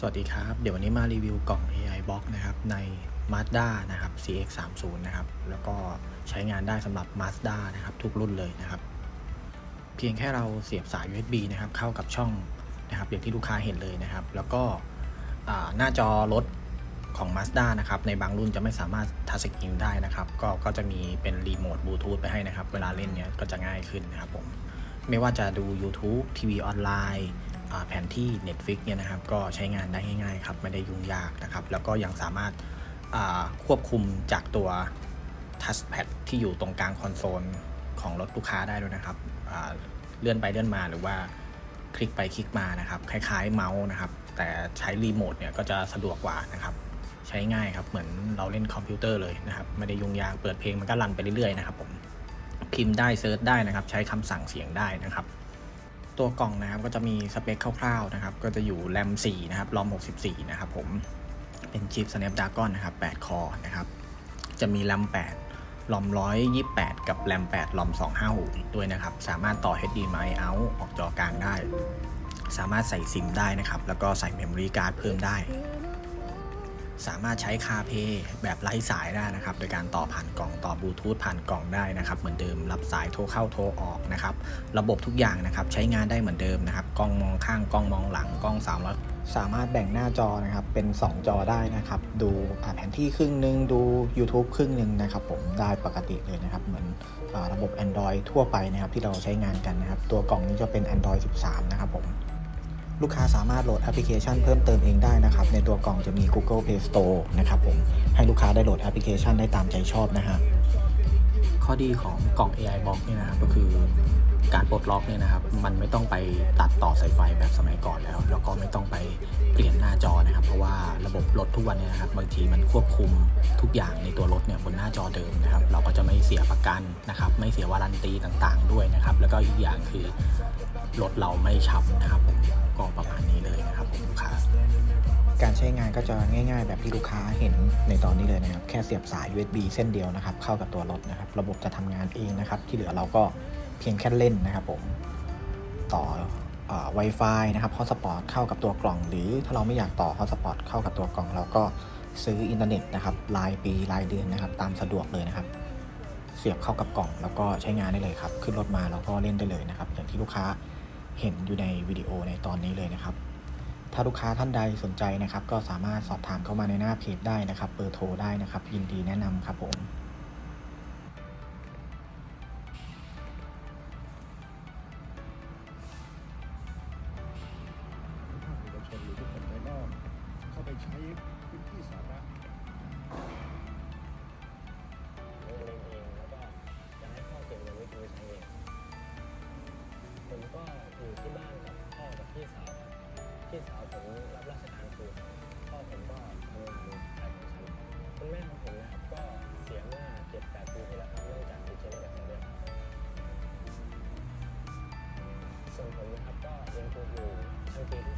สวัสดีครับ เดี๋ยววันนี้มารีวิวกล่อง AI Box นะครับใน Mazda นะครับ CX30 นะครับ แล้วก็ใช้งานได้สำหรับ Mazda นะครับ ทุกรุ่นเลยนะครับ เพียงแค่เราเสียบสาย USB นะครับ เข้ากับช่องนะครับอย่างที่ลูกค้าเห็นเลยนะครับ แล้วก็หน้าจอรถของ Mazda นะครับ ในบางรุ่นจะไม่สามารถทัชสกรีนได้นะครับ ก็ก็จะมีเป็นรีโมทบลูทูธไปให้นะครับ เวลาเล่นเนี้ยก็จะง่ายขึ้นนะครับผม ไม่ว่าจะดู YouTube ทีวีออนไลน์ แผนที่ Netflix เนี่ยนะครับก็ใช้งานได้ง่ายๆครับไม่ได้ยุ่งยากนะครับ แล้วก็ยังสามารถควบคุมจากตัว Touchpad ที่อยู่ตรงกลางคอนโซลของรถลูกค้าได้ด้วยนะครับเลื่อนไปเลื่อนมาหรือว่าคลิกไปคลิกมานะครับ คล้ายๆเมาส์นะครับ แต่ใช้รีโมทเนี่ยก็จะสะดวกกว่านะครับ ใช้ง่ายครับ เหมือนเราเล่นคอมพิวเตอร์เลยนะครับ ไม่ได้ยุ่งยากเปิดเพลงมันก็รันไปเรื่อยๆนะครับผมพิมพ์ได้เซิร์ชได้นะครับ ใช้คำสั่งเสียงได้นะครับ ตัวกล่องนะครับก็จะมีสเปคคร่าวๆนะครับ ก็จะอยู่แรม4นะครับรอม64 นะครับผม เป็นชิป Snapdragon นะครับ8คอนะครับ จะมีแรม8รอม128 กับแรม8รอม256ด้วยนะครับ สามารถต่อ HDMI out ออกจอกลางได้ สามารถใส่ซิมได้นะครับ แล้วก็ใส่เมมโมรี่การ์ดเพิ่มได้ สามารถใช้คาเพย์แบบไร้สายได้นะครับ โดยการต่อผ่านกล่องต่อบลูทูธผ่านกล่องได้นะครับ เหมือนเดิมรับสายโทรเข้าโทรออกนะครับ ระบบทุกอย่างนะครับใช้งานได้เหมือนเดิมนะครับ กล้องมองข้างกล้องมองหลังกล้อง3ามร้อสามารถแบ่งหน้าจอนะครับเป็น 2 จอได้นะครับ ดูแผนที่ครึ่งหนึ่งดู YouTube ครึ่งหนึ่งนะครับ ผมได้ปกติเลยนะครับ เหมือนอาระบบ Android ทั่วไปนะครับที่เราใช้งานกันนะครับ ตัวกล่องนี้จะเป็น Android 13 นะครับผม ลูกค้าสามารถโหลดแอปพลิเคชันเพิ่มเติมเองได้นะครับ ในตัวกล่องจะมี Google Play Store นะครับผมให้ลูกค้าได้โหลดแอปพลิเคชันได้ตามใจชอบนะฮะ ข้อดีของกล่อง AI Box เนี่ยนะครับก็คือการปลดล็อกเนี่ยนะครับ มันไม่ต้องไปตัดต่อสายไฟแบบสมัยก่อนแล้ว แล้วก็ไม่ต้องไปเปลี่ยนหน้าจอนะครับ เพราะว่าระบบรถทุกวันเนี่ยนะครับบางทีมันควบคุมทุกอย่างในตัวรถเนี่ยบนหน้าจอเดิมนะครับ เราก็จะไม่เสียประกันนะครับ ไม่เสียวารันตีต่างๆ ด้วยนะครับ แล้วก็อีกอย่างคือรถเราไม่ช้ำนะครับผมก็ ใช้งานก็จะง่าย ๆ แบบที่ลูกค้าเห็นในตอนนี้เลยนะครับ แค่เสียบสาย USB เส้นเดียวนะครับ เข้ากับตัวรถนะครับ ระบบจะทำงานเองนะครับ ที่เหลือเราก็เพียงแค่เล่นนะครับผม ต่ออ่อ Wi-Fi นะครับ Hotspot เข้ากับตัวกล่อง หรือถ้าเราไม่อยากต่อ Hotspot เข้ากับตัวกล่อง เราก็ซื้ออินเทอร์เน็ตนะครับ รายปีรายเดือนนะครับ ตามสะดวกเลยนะครับ เสียบเข้ากับกล่อง แล้วก็ใช้งานได้เลยครับ ขึ้นรถมาแล้วก็เล่นได้เลยนะครับ อย่างที่ลูกค้าเห็นอยู่ในวิดีโอในตอนนี้เลยนะครับ ถ้าลูกค้าท่านใดสนใจนะครับ ก็สามารถสอบถามเข้ามาในหน้าเพจได้นะครับเบอร์โทรได้นะครับ ยินดีแนะนำครับผมชนหรือบุคคลภายนอกเข้าไปใช้พื้นที่สาธารณะ พี่สาวผมรับราชการครูพ่อผมก็ทำงานขายของชำคุณแม่ของผมนะครับก็เสียเมื่อเจ็ดแปดปีที่แล้วครับเนื่องจากติดเชื้อในกระแสเลือดครับส่วนผมนะครับก็ยังคงอยู่ช่างปีที่